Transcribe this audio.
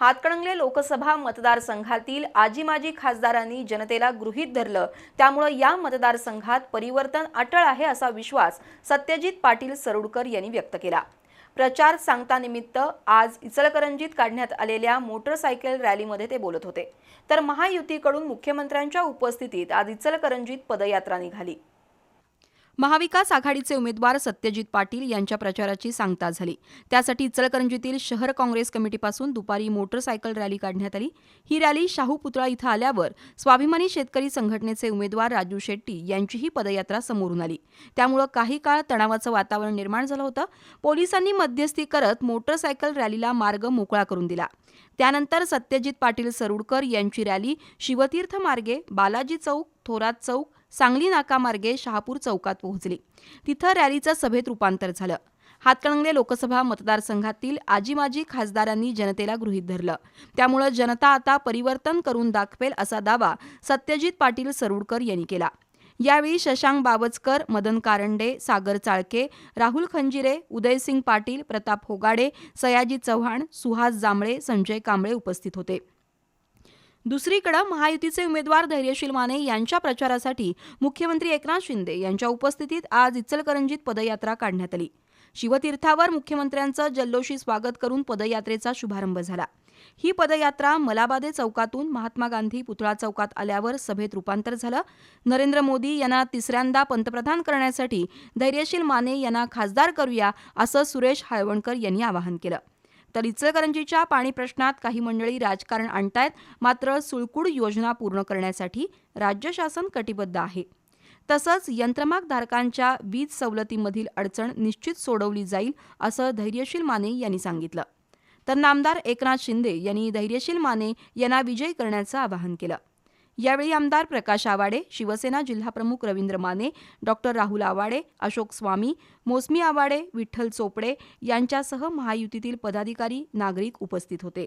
हातकणंगले लोकसभा मतदारसंघातील आजी माजी खासदारांनी जनतेला गृहीत धरलं. त्यामुळं या मतदारसंघात परिवर्तन अटळ आहे असा विश्वास सत्यजित पाटील सरुडकर यांनी व्यक्त केला. प्रचार सांगतानिमित्त आज इचलकरंजीत काढण्यात आलेल्या मोटरसायकल रॅलीमध्ये ते बोलत होते. तर महायुतीकडून मुख्यमंत्र्यांच्या उपस्थितीत आज इचलकरंजीत पदयात्रा निघाली. महाविकास आघाडीचे उमेदवार सत्यजित पाटील यांच्या प्रचाराची सांगता झाली. त्यासाठी इचलकरंजीतील शहर काँग्रेस कमिटीपासून दुपारी मोटरसायकल रॅली काढण्यात आली. ही रॅली शाहू पुतळा इथं आल्यावर स्वाभिमानी शेतकरी संघटनेचे उमेदवार राजू शेट्टी यांचीही पदयात्रा समोरून आली. त्यामुळं काही काळ तणावाचं वातावरण निर्माण झालं होतं. पोलिसांनी मध्यस्थी करत मोटरसायकल रॅलीला मार्ग मोकळा करून दिला. त्यानंतर सत्यजित पाटील सरुडकर यांची रॅली शिवतीर्थ मार्गे बालाजी चौक थोरात चौक सांगली नाकामार्गे शहापूर चौकात पोहोचली. तिथं रॅलीचं सभेत रूपांतर झालं. हातकणंगले लोकसभा मतदारसंघातील आजी माजी खासदारांनी जनतेला गृहीत धरलं. त्यामुळं जनता आता परिवर्तन करून दाखवेल असा दावा सत्यजित पाटील सरुडकर यांनी केला. यावेळी शशांक बावचकर मदन कारंडे सागर चाळके राहुल खंजिरे उदयसिंग पाटील प्रताप होगाडे सयाजी चव्हाण सुहास जांभळे संजय कांबळे उपस्थित होते. दुसरीकडे महायुतीचे उमेदवार धैर्यशील माने यांच्या प्रचारासाठी मुख्यमंत्री एकनाथ शिंदे यांच्या उपस्थितीत आज इचलकरंजीत पदयात्रा काढण्यात आली. शिवतीर्थावर मुख्यमंत्र्यांचं जल्लोषी स्वागत करून पदयात्रेचा शुभारंभ झाला. ही पदयात्रा मलाबादे चौकातून महात्मा गांधी पुतळा चौकात आल्यावर सभेत रूपांतर झालं. नरेंद्र मोदी यांना तिसऱ्यांदा पंतप्रधान करण्यासाठी धैर्यशील माने यांना खासदार करूया असं सुरेश हाळवणकर यांनी आवाहन केलं. तर इचलकरंजीच्या पाणी प्रश्नात काही मंडळी राजकारण आणतायत मात्र सुळकुड योजना पूर्ण करण्यासाठी राज्य शासन कटिबद्ध आहे. तसंच यंत्रमागधारकांच्या वीज सवलतीमधील अडचण निश्चित सोडवली जाईल असं धैर्यशील माने यांनी सांगितलं. तर नामदार एकनाथ शिंदे यांनी धैर्यशील माने यांना विजयी करण्याचं आवाहन केलं. यावेळी आमदार प्रकाश आवाडे शिवसेना जिल्हाप्रमुख रवींद्र माने डॉक्टर राहुल आवाडे अशोक स्वामी मोसमी आवाडे विठ्ठल चोपडे यांच्यासह महायुतीतील पदाधिकारी नागरिक उपस्थित होते.